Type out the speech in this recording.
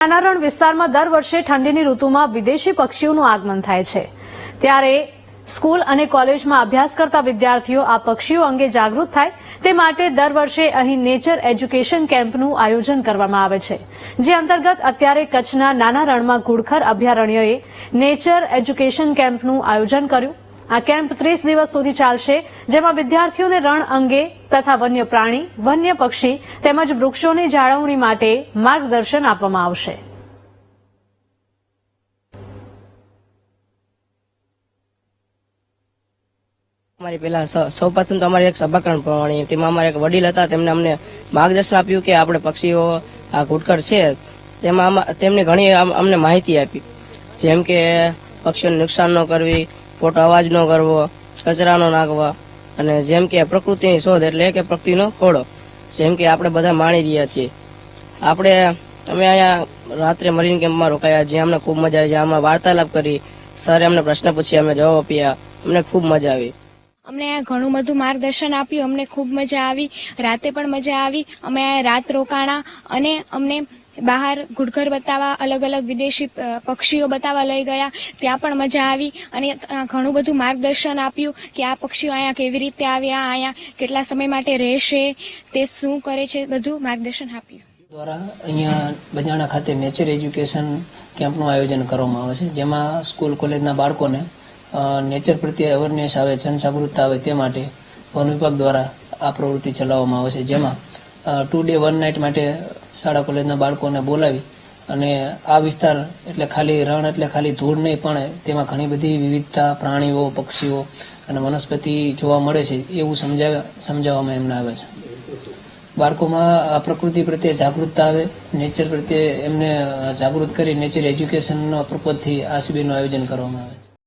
નાના વિસ્તારમાં દર વર્ષે ઠંડીની ઋતુમાં વિદેશી પક્ષીઓનું આગમન થાય છે. ત્યારે સ્કૂલ અને કોલેજમાં અભ્યાસ કરતા વિદ્યાર્થીઓ આ પક્ષીઓ અંગે જાગૃત થાય તે માટે દર વર્ષે અહીં નેચર એજ્યુકેશન કેમ્પનું આયોજન કરવામાં આવે છે, જે અંતર્ગત અત્યારે કચ્છના નાના રણમાં ઘુડખર અભયારણ્યએ નેચર એજ્યુકેશન કેમ્પનું આયોજન કર્યું. આ કેમ્પ ત્રીસ દિવસ સુધી ચાલશે, જેમાં વિદ્યાર્થીઓને રણ અંગે તથા વન્ય પ્રાણી વન્ય પક્ષી તેમજ વૃક્ષોની જાળવણી માટે માર્ગદર્શન આપવામાં આવશે. અમારી પેલા સૌ પ્રથમ તો અમારે એક સભાકરણ પ્રમાણે તેમાં અમારે એક વડીલ હતા તેમને અમને માર્ગદર્શન આપ્યું કે આપણે પક્ષીઓ, આ ઘૂટકર છે, તેમાં તેમને ઘણી અમને માહિતી આપી. જેમ કે પક્ષીઓને નુકસાન ન કરવી ખોટો અવાજ ન કરવો કચરા ન નાખવા, અને જેમ કે પ્રકૃતિની શોધ એટલે કે પ્રકૃતિનો ખોળો જેમ કે આપણે બધા માણી રહ્યા છીએ. આપણે, અમે અહીંયા રાત્રે મરીન કેમ્પમાં રોકાયા, જ્યાં અમને ખૂબ મજા આવી, જ્યાં અમે વાર્તાલાપ કરી, સરે અમને પ્રશ્ન પૂછ્યા, અમે જવાબ આપ્યા, અમને ખૂબ મજા આવી. અમને ઘણું બધું માર્ગદર્શન આપ્યું, અમને ખૂબ મજા આવી, રાતે પણ મજા આવી, અમે રાત રોકાણા, અને અમને બહાર ઘુડખર બતાવવા, અલગ અલગ વિદેશી પક્ષીઓ બતાવવા લઈ ગયા. ત્યાં પણ મજા આવી અને ઘણું બધું માર્ગદર્શન આપ્યું કે આ પક્ષીઓ અહીંયા કેવી રીતે આવ્યા, અહીંયા કેટલા સમય માટે રહેશે, તે શું કરે છે, બધું માર્ગદર્શન આપ્યું. દ્વારા અહીંયા બજાણા ખાતે નેચર એજ્યુકેશન કેમ્પનું આયોજન કરવામાં આવે છે, જેમાં સ્કૂલ કોલેજના બાળકોને નેચર પ્રત્યે અવેરનેસ આવે, જનજાગૃતતા આવે તે માટે વન વિભાગ દ્વારા આ પ્રવૃત્તિ ચલાવવામાં આવે છે, જેમાં ટુ ડે વન નાઇટ માટે શાળા કોલેજના બાળકોને બોલાવી અને આ વિસ્તાર એટલે ખાલી રણ એટલે ખાલી ધૂળ નહીં, પણ તેમાં ઘણી બધી વિવિધતા, પ્રાણીઓ, પક્ષીઓ અને વનસ્પતિ જોવા મળે છે એવું સમજાવ, સમજાવવામાં એમને આવે છે. બાળકોમાં પ્રકૃતિ પ્રત્યે જાગૃતતા આવે નેચર પ્રત્યે એમને જાગૃત કરી નેચર એજ્યુકેશનનો પ્રપોઝથી આ શિબિરનું આયોજન કરવામાં આવે.